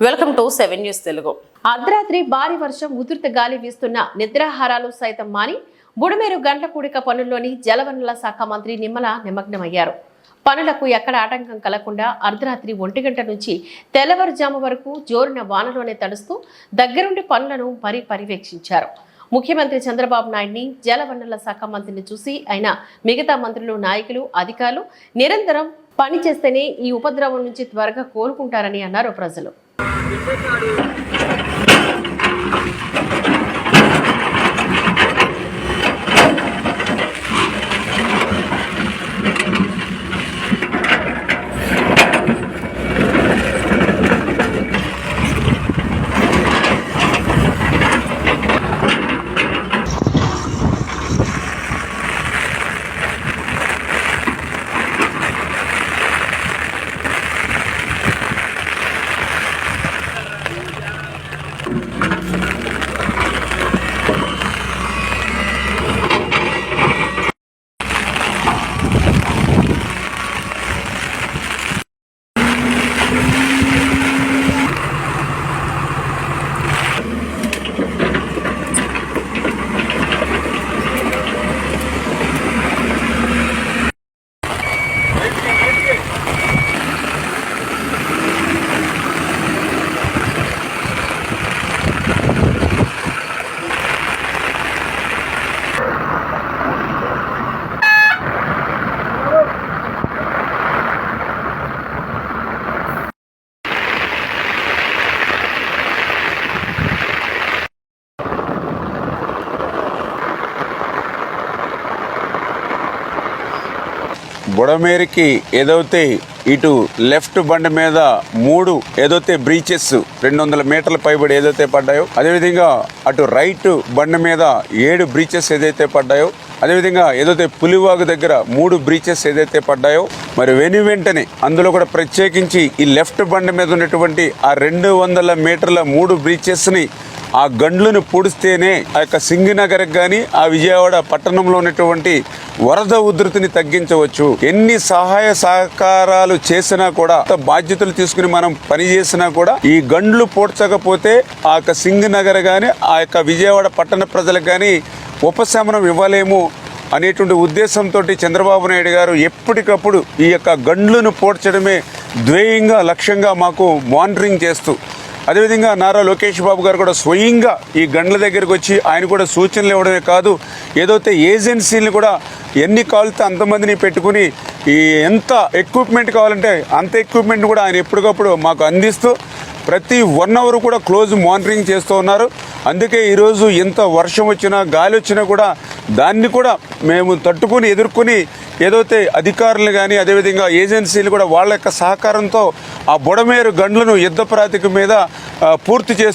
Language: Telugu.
Welcome to seven news Telugu. అర్ధరాత్రి భారీ వర్షం ఉధృత గాలి వీస్తున్న నిద్రాహారాలు సైతం మాని బుడమేరు గంట కూడిక పనుల్లోని జలవనరుల శాఖ మంత్రి నిమ్మల నిమగ్నమయ్యారు. పనులకు ఎక్కడ ఆటంకం కలగకుండా అర్ధరాత్రి ఒంటి గంట నుంచి తెల్లవారుజాము వరకు జోరున వానలోనే తడుస్తూ దగ్గరుండి పనులను మరీ పర్యవేక్షించారు. ముఖ్యమంత్రి చంద్రబాబు నాయుడిని జలవనరుల శాఖ మంత్రిని చూసి ఆయన మిగతా మంత్రులు నాయకులు అధికారులు నిరంతరం పని చేస్తేనే ఈ ఉపద్రవం నుంచి త్వరగా కోలుకుంటారని అన్నారు ప్రజలు. よかった。బుడమేరికి ఏదైతే ఇటు లెఫ్ట్ బండి మీద మూడు ఏదైతే బ్రీచెస్ రెండు వందల మీటర్ల పైబడి ఏదైతే పడ్డాయో అదేవిధంగా అటు రైట్ బండి మీద ఏడు బ్రీచెస్ ఏదైతే పడ్డాయో అదేవిధంగా ఏదైతే పులివాగు దగ్గర మూడు బ్రీచెస్ ఏదైతే పడ్డాయో మరి వెను వెంటనే అందులో కూడా ప్రత్యేకించి ఈ లెఫ్ట్ బండి మీద ఉన్నటువంటి ఆ రెండు వందల మీటర్ల మూడు బ్రీచెస్ని ఆ గండ్లను పూడిస్తేనే ఆ యొక్క సింగినగర్కి కానీ ఆ విజయవాడ పట్టణంలో ఉన్నటువంటి వరద ఉధృతిని తగ్గించవచ్చు. ఎన్ని సహాయ సహకారాలు చేసినా కూడా బాధ్యతలు తీసుకుని మనం పని చేసినా కూడా ఈ గండ్లు పూడ్చకపోతే ఆ యొక్క సింగినగర్ కానీ ఆ యొక్క విజయవాడ పట్టణ ప్రజలకు కానీ ఉపశమనం ఇవ్వలేము అనేటువంటి ఉద్దేశంతో చంద్రబాబు నాయుడు గారు ఎప్పటికప్పుడు ఈ యొక్క గండ్లను పోడ్చడమే ధ్యేయంగా లక్ష్యంగా మాకు మానిటరింగ్ చేస్తూ అదేవిధంగా నారా లోకేష్ బాబు గారు కూడా స్వయంగా ఈ గండ్ల దగ్గరికి వచ్చి ఆయన కూడా సూచనలు ఇవ్వడమే కాదు ఏదైతే ఏజెన్సీని కూడా ఎన్ని కావాలితే అంతమందిని పెట్టుకుని ఈ ఎంత ఎక్విప్మెంట్ కావాలంటే అంత ఎక్విప్మెంట్ కూడా ఆయన ఎప్పటికప్పుడు మాకు అందిస్తూ ప్రతి వన్ అవర్ కూడా క్లోజ్ మానిటరింగ్ చేస్తూ ఉన్నారు. అందుకే ఈరోజు ఎంత వర్షం వచ్చినా గాలి వచ్చినా కూడా దాన్ని కూడా మేము తట్టుకుని ఎదుర్కొని ఏదైతే అధికారులు కానీ అదేవిధంగా ఏజెన్సీలు కూడా వాళ్ళ యొక్క సహకారంతో ఆ బుడమేరు గండ్లను యుద్ధ ప్రాతిక మీద పూర్తి చేస్తూ